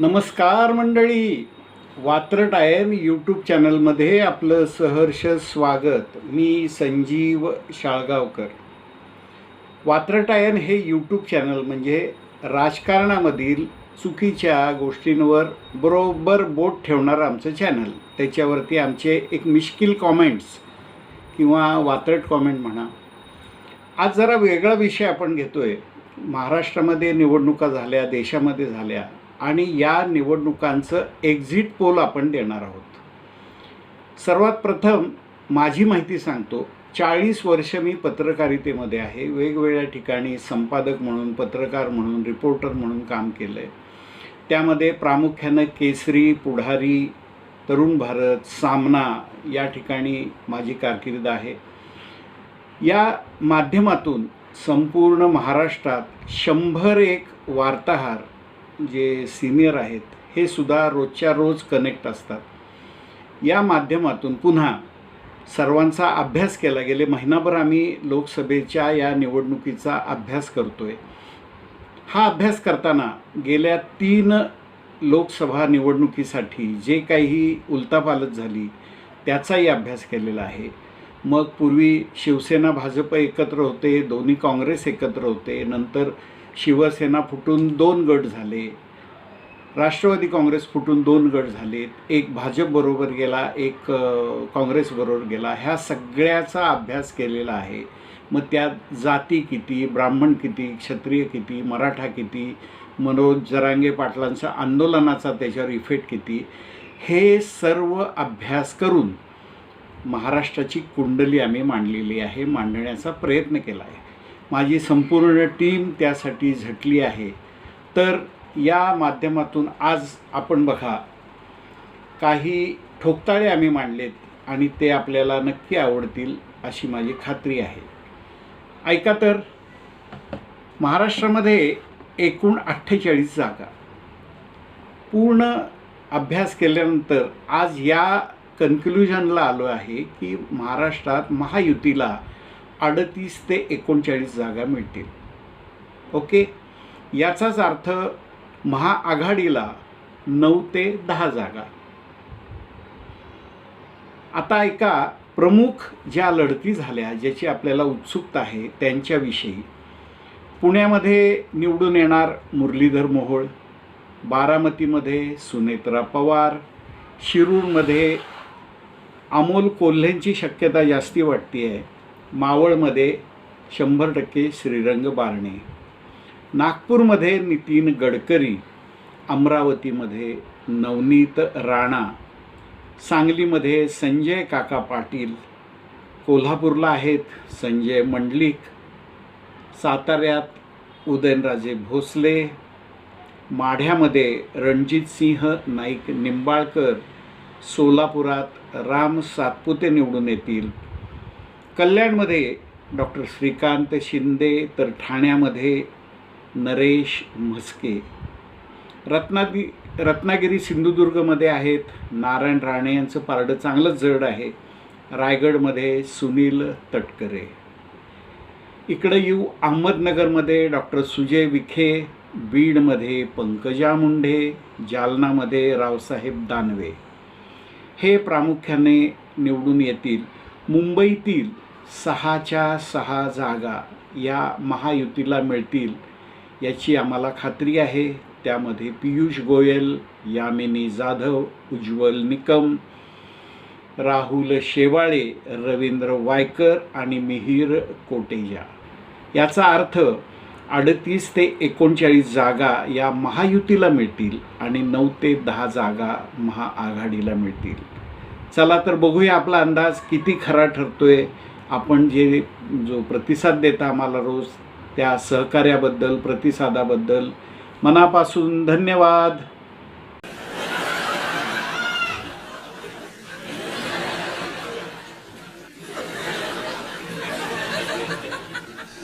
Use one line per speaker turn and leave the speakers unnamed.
नमस्कार मंडळी. वात्र ion YouTube चॅनलमध्ये आपलं सहर्ष स्वागत. मी संजीव शाळगावकर. वात्र आयन हे यूट्यूब चॅनल म्हणजे राजकारणामधील चुकीच्या गोष्टींवर बरोबर बोट ठेवणारं आमचं चॅनल. त्याच्यावरती आमचे एक मिश्किल कॉमेंट्स किंवा वात्रट कॉमेंट म्हणा. आज जरा वेगळा विषय आपण घेतो आहे महाराष्ट्रामध्ये निवडणुका झाल्या देशामध्ये झाल्या. आणि या निवडणुकांचं एक्झिट पोल आपण देणार आहोत. सर्वात प्रथम माझी माहिती सांगतो चाळीस वर्ष मी पत्रकारितेमध्ये आहे. वेगवेगळ्या ठिकाणी संपादक म्हणून पत्रकार म्हणून रिपोर्टर म्हणून काम केलं आहे त्यामध्ये प्रामुख्यानं केसरी पुढारी तरुण भारत सामना या ठिकाणी माझी कारकीर्द आहे. या माध्यमातून संपूर्ण महाराष्ट्रात शंभर एक वार्ताहर जे सिनियर आहेत हे सुद्धा रोजच्या रोज कनेक्ट असतात. या माध्यमातून पुन्हा सर्वांचा अभ्यास केला गेले. महिनाभर आम्ही लोकसभेच्या या निवडणुकीचा अभ्यास करतो आहे हा अभ्यास करताना गेल्या तीन लोकसभा निवडणुकीसाठी जे काही उलतापालत झाली त्याचाही अभ्यास केलेला आहे. मग पूर्वी शिवसेना भाजप एकत्र होते दोन्ही काँग्रेस एकत्र होते नंतर शिवसेना फुटून दोन गट झाले. राष्ट्रवादी काँग्रेस फुटून दोन गट झालेत. एक भाजपबरोबर गेला एक काँग्रेसबरोबर गेला. ह्या सगळ्याचा अभ्यास केलेला आहे. मग त्यात जाती किती ब्राह्मण किती क्षत्रिय किती मराठा किती मनोज जरांगे पाटलांच्या आंदोलनाचा त्याच्यावर इफेक्ट किती हे सर्व अभ्यास करून महाराष्ट्राची कुंडली आम्ही मांडलेली आहे मांडण्याचा प्रयत्न केला आहे. माझी संपूर्ण टीम त्यासाठी झटली आहे. तर या माध्यमातून आज आपण बघा काही ठोकताळे आम्ही मांडलेत आणि ते आपल्याला नक्की आवडतील अशी माझी खात्री आहे. ऐका तर महाराष्ट्रामध्ये एकूण अठ्ठेचाळीस जागा. पूर्ण अभ्यास केल्यानंतर आज या कन्क्लुजनला आलो आहे की महाराष्ट्रात महायुतीला अडतीस ते एकोणचाळीस जागा मिळतील. ओके? याचाच अर्थ महाआघाडीला नऊ ते दहा जागा. आता ऐका प्रमुख ज्या लढती झाल्या ज्याची आपल्याला उत्सुकता आहे त्यांच्याविषयी. पुण्यामध्ये निवडून येणार मुरलीधर मोहोळ बारामतीमध्ये सुनेत्रा पवार शिरूरमध्ये अमोल कोल्हेंची शक्यता जास्ती वाटते आहे मावळमध्ये शंभर टक्के श्रीरंग बारणे. नागपूरमध्ये नितीन गडकरी अमरावतीमध्ये नवनीत राणा सांगलीमध्ये संजय काका पाटील कोल्हापूरला आहेत संजय मंडलिक साताऱ्यात उदयनराजे भोसले माढ्यामध्ये रणजित सिंह नाईक निंबाळकर सोलापुरात राम सातपुते निवडून येतील. कल्याणमध्ये डॉक्टर श्रीकांत शिंदे तर ठाण्यामध्ये नरेश म्हस्के. रत्नागि रत्नागिरी सिंधुदुर्गमध्ये आहेत नारायण राणे यांचं पारडं चांगलंच जड आहे. रायगडमध्ये सुनील तटकरे. इकडं येऊ अहमदनगरमध्ये डॉक्टर सुजय विखे बीडमध्ये पंकजा मुंढे जालनामध्ये रावसाहेब दानवे. हे प्रामुख्याने निवडून येतील. मुंबईतील सहाच्या सहा जागा या महायुतीला मिळतील याची आम्हाला खात्री आहे. त्यामध्ये पियुष गोयल यामिनी जाधव उज्ज्वल निकम राहुल शेवाळे रवींद्र वायकर आणि मिहीर कोटेजा. याचा अर्थ अडतीस ते एकोणचाळीस जागा या महायुतीला मिळतील आणि नऊ ते दहा जागा महाआघाडीला मिळतील. चला तर बघूया आपला अंदाज किती खरा ठरतो आहे आपण जे जो प्रतिसाद देता आम्हाला रोज त्या सहकार्याबद्दल प्रतिसादाबद्दल मनापासून धन्यवाद.